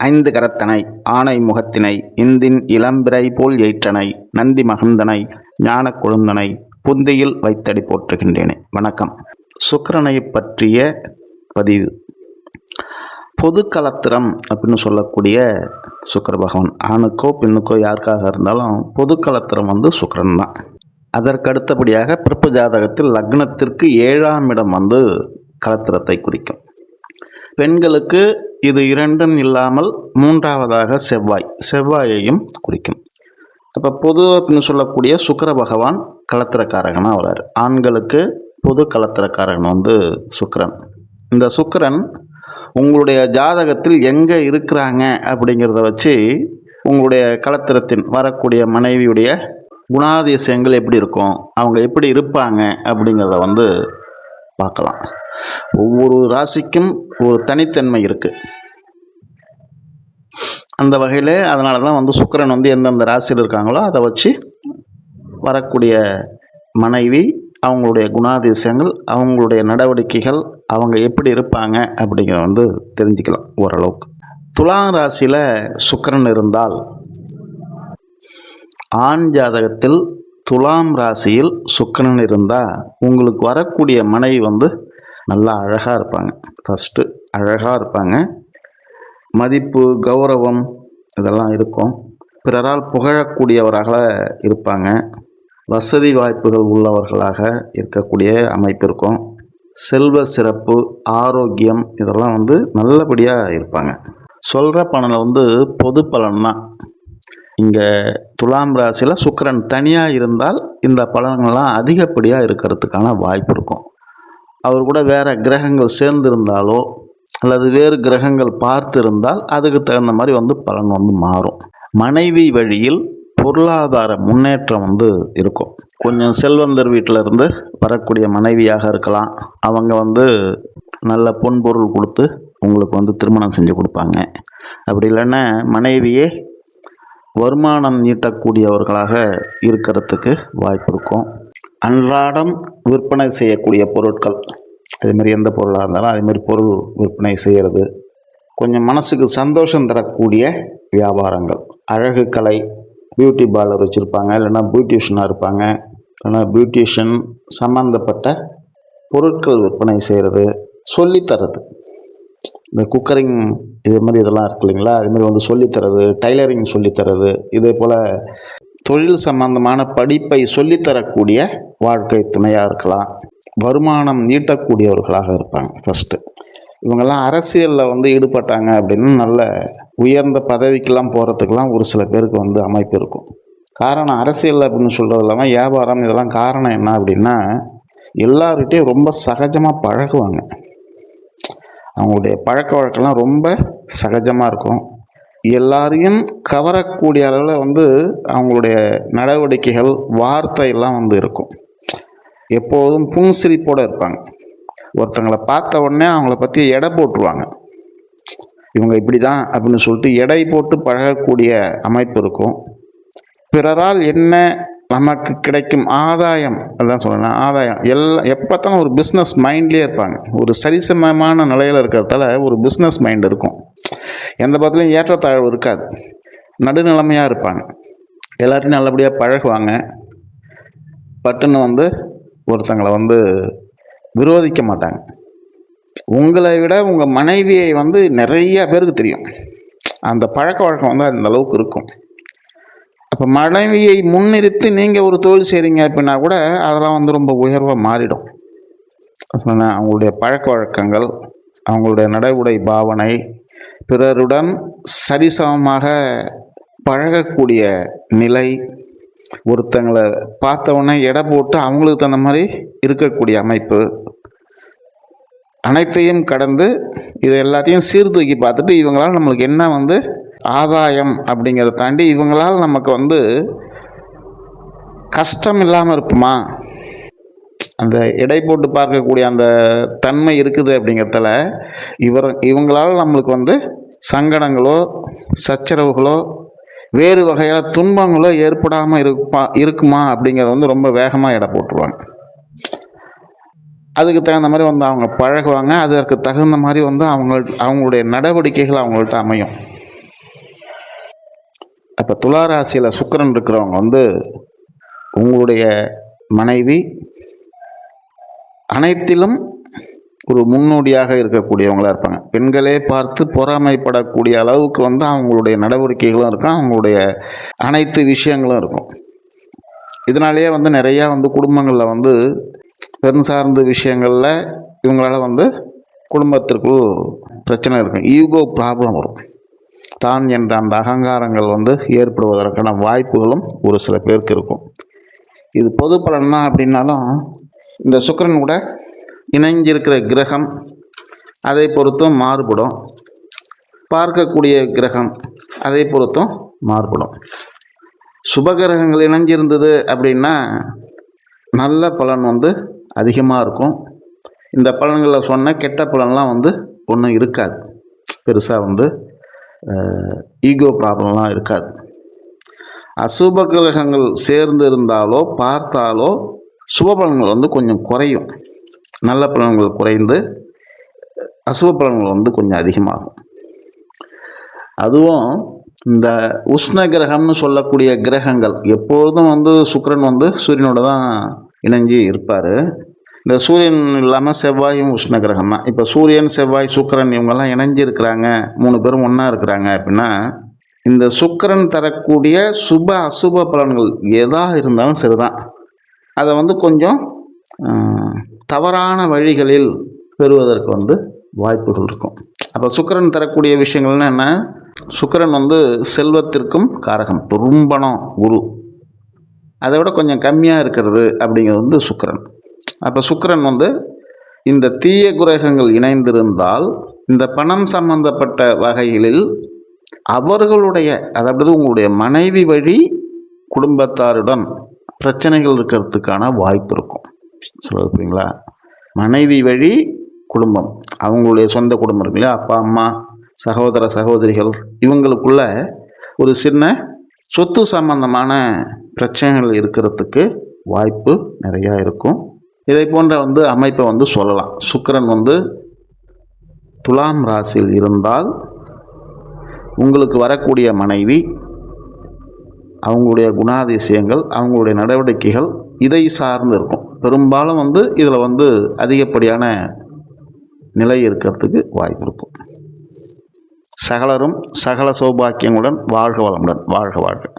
ஐந்து கரத்தனை ஆனை முகத்தினை இந்தின் இளம்பிறை போல் ஏற்றனை நந்தி மகந்தனை ஞான கொழுந்தனை புந்தியில் வைத்தடி போற்றுகின்றேனே. வணக்கம். சுக்கரனை பற்றிய பதிவு. பொது கலத்திரம் அப்படின்னு சொல்லக்கூடிய சுக்கர பகவான். ஆணுக்கோ பெண்ணுக்கோ யாருக்காக இருந்தாலும் பொது கலத்திரம் வந்து சுக்கரன் தான். அதற்கு அடுத்தபடியாக பிறப்பு ஜாதகத்தில் லக்னத்திற்கு ஏழாம் இடம் வந்து கலத்திரத்தை குறிக்கும். பெண்களுக்கு இது இரண்டும் இல்லாமல் மூன்றாவதாக செவ்வாய். செவ்வாயையும் குறிக்கும். அப்போ பொது அப்படின்னு சொல்லக்கூடிய சுக்கர பகவான் கலத்திரக்காரகனாக வராரு ஆண்களுக்கு பொது கலத்திரக்காரகன் வந்து சுக்கரன். இந்த சுக்கரன் உங்களுடைய ஜாதகத்தில் எங்கே இருக்கிறாங்க அப்படிங்கிறத வச்சு உங்களுடைய கலத்திரத்தின் வரக்கூடிய மனைவியுடைய குணாதிசயங்கள் எப்படி இருக்கும்? அவங்க எப்படி இருப்பாங்க அப்படிங்கிறத வந்து பார்க்கலாம். ஒவ்வொரு ராசிக்கும் ஒரு தனித்தன்மை இருக்குது அந்த வகையில் அதனால தான் வந்து சுக்கிரன் வந்து எந்தெந்த ராசியில் இருக்காங்களோ அதை வச்சு வரக்கூடிய மனைவி அவங்களுடைய குணாதிசயங்கள் அவங்களுடைய நடவடிக்கைகள் அவங்க எப்படி இருப்பாங்க அப்படிங்கிறத வந்து தெரிஞ்சுக்கலாம் ஓரளவுக்கு. துலாம் ராசியில் சுக்கரன் இருந்தால் ஆண் ஜாதகத்தில் துலாம் ராசியில் சுக்கரன் இருந்தால் உங்களுக்கு வரக்கூடிய மனைவி வந்து நல்லா அழகாக இருப்பாங்க. ஃபஸ்ட்டு அழகாக இருப்பாங்க. மதிப்பு கௌரவம் இதெல்லாம் இருக்கும். பிறரால் புகழக்கூடியவராக இருப்பாங்க. வசதி வாய்ப்புகள் உள்ளவர்களாக இருக்கக்கூடிய அமைப்பு இருக்கும். செல்வ சிறப்பு ஆரோக்கியம் இதெல்லாம் வந்து நல்லபடியாக இருப்பாங்க. சொல்கிற பலனில் வந்து பொது பலன் தான் இங்கே துலாம் ராசியில் சுக்கரன் தனியாக இருந்தால் இந்த பலன்கள்லாம் அதிகப்படியாக இருக்கிறதுக்கான வாய்ப்பு இருக்கும். அவர் கூட வேறு கிரகங்கள் சேர்ந்திருந்தாலோ அல்லது வேறு கிரகங்கள் பார்த்திருந்தால் அதுக்கு தகுந்த மாதிரி வந்து பலன் வந்து மாறும். மனைவி வழியில் பொருளாதார முன்னேற்றம் வந்து இருக்கும். கொஞ்சம் செல்வந்தர் வீட்டில் இருந்து வரக்கூடிய மனைவியாக இருக்கலாம். அவங்க வந்து நல்ல பொன் பொருள் கொடுத்து உங்களுக்கு வந்து திருமணம் செஞ்சு கொடுப்பாங்க. அப்படி இல்லைன்னா மனைவியே வருமானம் ஈட்டக்கூடியவர்களாக இருக்கிறதுக்கு வாய்ப்பு இருக்கும். அன்றாடம் விற்பனை செய்யக்கூடிய பொருட்கள். அதேமாரி எந்த பொருளாக இருந்தாலும் அதேமாரி பொருள் விற்பனை செய்கிறது கொஞ்சம் மனசுக்கு சந்தோஷம் தரக்கூடிய வியாபாரங்கள். அழகு கலை பியூட்டி பார்லர் வச்சுருப்பாங்க இல்லைன்னா பியூட்டிஷியனாக இருப்பாங்க இல்லைன்னா பியூட்டிஷியன் சம்மந்தப்பட்ட பொருட்கள் விற்பனை செய்கிறது சொல்லித்தரது. இந்த குக்கரிங் இது மாதிரி இதெல்லாம் இருக்கு இல்லைங்களா? அதுமாரி வந்து சொல்லித்தரது டைலரிங் சொல்லித்தரது இதே போல் தொழில் சம்பந்தமான படிப்பை சொல்லித்தரக்கூடிய வாழ்க்கை துணையாக இருக்கலாம். வருமானம் ஈட்டக்கூடியவர்களாக இருப்பாங்க ஃபஸ்ட்டு இவங்கெல்லாம் அரசியலில் வந்து ஈடுபட்டாங்க அப்படின்னு நல்ல உயர்ந்த பதவிக்கெல்லாம் போகிறதுக்கெல்லாம் ஒரு சில பேருக்கு வந்து அமைப்பு இருக்கும். காரணம் அரசியல் அப்படின்னு சொல்கிறது இல்லாமல் வியாபாரம் இதெல்லாம் காரணம் என்ன அப்படின்னா எல்லார்கிட்டையும் ரொம்ப சகஜமாக பழகுவாங்க. அவங்களுடைய பழக்க வழக்கம்லாம் ரொம்ப சகஜமாக இருக்கும். எல்லாரையும் கவரக்கூடிய அளவில் வந்து அவங்களுடைய நடவடிக்கைகள் வார்த்தையெல்லாம் வந்து இருக்கும். எப்போதும் புன்சிரிப்போடு இருப்பாங்க. ஒருத்தங்களை பார்த்த உடனே அவங்கள பற்றி எடை போட்டுருவாங்க. இவங்க இப்படி தான் அப்படின்னு சொல்லிட்டு எடை போட்டு பழகக்கூடிய அமைப்பு இருக்கும். பிறரால் என்ன நமக்கு கிடைக்கும் ஆதாயம் அதான் சொல்லணும் ஆதாயம். எல்லா எப்போத்தாலும் ஒரு பிஸ்னஸ் மைண்ட்லேயே இருப்பாங்க. ஒரு சரிசமமான நிலையில் இருக்கிறதால ஒரு பிஸ்னஸ் மைண்ட் இருக்கும். எந்த பக்கத்துலையும் ஏற்றத்தாழ்வு இருக்காது. நடுநிலைமையாக இருப்பாங்க. எல்லாத்தையும் நல்லபடியாக பழகுவாங்க. பட்டுன்னு வந்து ஒருத்தங்களை வந்து விரோதிக்க மாட்டாங்க. உங்களை விட உங்கள் மனைவியை வந்து நிறையா பேருக்கு தெரியும். அந்த பழக்க வழக்கம் வந்து அந்த அளவுக்கு இருக்கும். அப்போ மனைவியை முன்னிறுத்தி நீங்கள் ஒரு தொழில் செய்கிறீங்க அப்படின்னா கூட அதெல்லாம் வந்து ரொம்ப உயர்வாக மாறிடும். அவங்களுடைய பழக்க வழக்கங்கள் அவங்களுடைய உடை பாவனை பிறருடன் சரிசமமாக பழகக்கூடிய நிலை ஒருத்தங்களை பார்த்தவொடனே எடை போட்டு அவங்களுக்கு தகுந்த மாதிரி இருக்கக்கூடிய அமைப்பு. அனைத்தையும் கடந்து இது எல்லாத்தையும் சீர்தூக்கி பார்த்துட்டு இவங்களால் நம்மளுக்கு என்ன வந்து ஆதாயம் அப்படிங்கிறத தாண்டி இவங்களால் நமக்கு வந்து கஷ்டம் இல்லாமல் இருக்குமா? அந்த எடை போட்டு பார்க்கக்கூடிய அந்த தன்மை இருக்குது அப்படிங்கிறதுல இவர் இவங்களால் நம்மளுக்கு வந்து சங்கடங்களோ சச்சரவுகளோ வேறு வகையான துன்பங்களோ ஏற்படாமல் இருப்பா இருக்குமா அப்படிங்கிறத வந்து ரொம்ப வேகமாக எடை போட்டுருவாங்க. அதுக்கு தகுந்த மாதிரி வந்து அவங்க பழகுவாங்க. அதற்கு தகுந்த மாதிரி வந்து அவங்க அவங்களுடைய நடவடிக்கைகள் அவங்கள்ட்ட அமையும். அப்போ துளாராசியில் சுக்கரன் இருக்கிறவங்க வந்து உங்களுடைய மனைவி அனைத்திலும் ஒரு முன்னோடியாக இருக்கக்கூடியவங்களாக இருப்பாங்க. பெண்களே பார்த்து பொறாமைப்படக்கூடிய அளவுக்கு வந்து அவங்களுடைய நடவடிக்கைகளும் இருக்கும். அவங்களுடைய அனைத்து விஷயங்களும் இருக்கும். இதனாலேயே வந்து நிறையா வந்து குடும்பங்களில் வந்து பெண் சார்ந்த விஷயங்களில் இவங்களால வந்து குடும்பத்திற்குள் பிரச்சனை இருக்கும். ஈகோ ப்ராப்ளம் வரும். தான் என்ற அந்த அகங்காரங்கள் வந்து ஏற்படுவதற்கான வாய்ப்புகளும் ஒரு சில பேருக்கு இருக்கும். இது பொது பலன்னா அப்படின்னாலும் இந்த சுக்கரன் கூட இணைஞ்சிருக்கிற கிரகம் அதை பொறுத்தும் மாறுபடும். பார்க்கக்கூடிய கிரகம் அதை பொறுத்தும் மாறுபடும். சுபகிரகங்கள் இணைஞ்சிருந்தது அப்படின்னா நல்ல பலன் வந்து அதிகமாக இருக்கும். இந்த பலன்களை சொன்ன கெட்ட பலன்லாம் வந்து ஒன்றும் இருக்காது. பெருசாக வந்து ஈகோ ப்ராப்ளம்லாம் இருக்காது. அசுப கிரகங்கள் சேர்ந்து இருந்தாலோ பார்த்தாலோ சுப பலன்கள் வந்து கொஞ்சம் குறையும். நல்ல பலன்கள் குறைந்து அசுப பலன்கள் வந்து கொஞ்சம் அதிகமாகும். அதுவும் இந்த உஷ்ண கிரகம்னு சொல்லக்கூடிய கிரகங்கள் எப்பொழுதும் வந்து சுக்கிரன் வந்து சூரியனோட தான் இணைஞ்சு இருப்பார். இந்த சூரியன் இல்லாமல் செவ்வாயும் உஷ்ண கிரகம் தான். இப்போ சூரியன் செவ்வாய் சுக்கிரன் இவங்கெல்லாம் இணைஞ்சு இருக்கிறாங்க. மூணு பேரும் ஒன்றா இருக்கிறாங்க அப்படின்னா இந்த சுக்கிரன் தரக்கூடிய சுப அசுப பலன்கள் எதாக இருந்தாலும் சரிதான். அதை வந்து கொஞ்சம் தவறான வழிகளில் பெறுவதற்கு வந்து வாய்ப்புகள் இருக்கும். அப்போ சுக்கரன் தரக்கூடிய விஷயங்கள்னா என்ன? சுக்கரன் வந்து செல்வத்திற்கும் காரகம் ரும்பணம் குரு. அதை விட கொஞ்சம் கம்மியாக இருக்கிறது அப்படிங்கிறது வந்து சுக்கரன். அப்போ சுக்கரன் வந்து இந்த தீய குரகங்கள் இணைந்திருந்தால் இந்த பணம் சம்பந்தப்பட்ட வகைகளில் அவர்களுடைய அதாவது உங்களுடைய மனைவி வழி குடும்பத்தாருடன் பிரச்சனைகள் இருக்கிறதுக்கான வாய்ப்பு இருக்கும். சொல்றது புரியுங்களா? மனைவி வழி குடும்பம். அவங்களுடைய சொந்த குடும்பம் இருக்கு இல்லையா? அப்பா அம்மா சகோதர சகோதரிகள் இவங்களுக்குள்ள ஒரு சின்ன சொத்து சம்பந்தமான பிரச்சனைகள் இருக்கிறதுக்கு வாய்ப்பு நிறையா இருக்கும். இதை போன்ற வந்து அமைப்பை வந்து சொல்லலாம். சுக்கிரன் வந்து துலாம் ராசியில் இருந்தால் உங்களுக்கு வரக்கூடிய மனைவி அவங்களுடைய குணாதிசயங்கள் அவங்களுடைய நடவடிக்கைகள் இதை சார்ந்து இருக்கும். பெரும்பாலும் வந்து இதில் வந்து அதிகப்படியான நிலை இருக்கிறதுக்கு வாய்ப்பு இருக்கும். சகலரும் சகல சௌபாக்கியங்களுடன் வாழ்க வளமுடன் வாழ்க வாழ்க.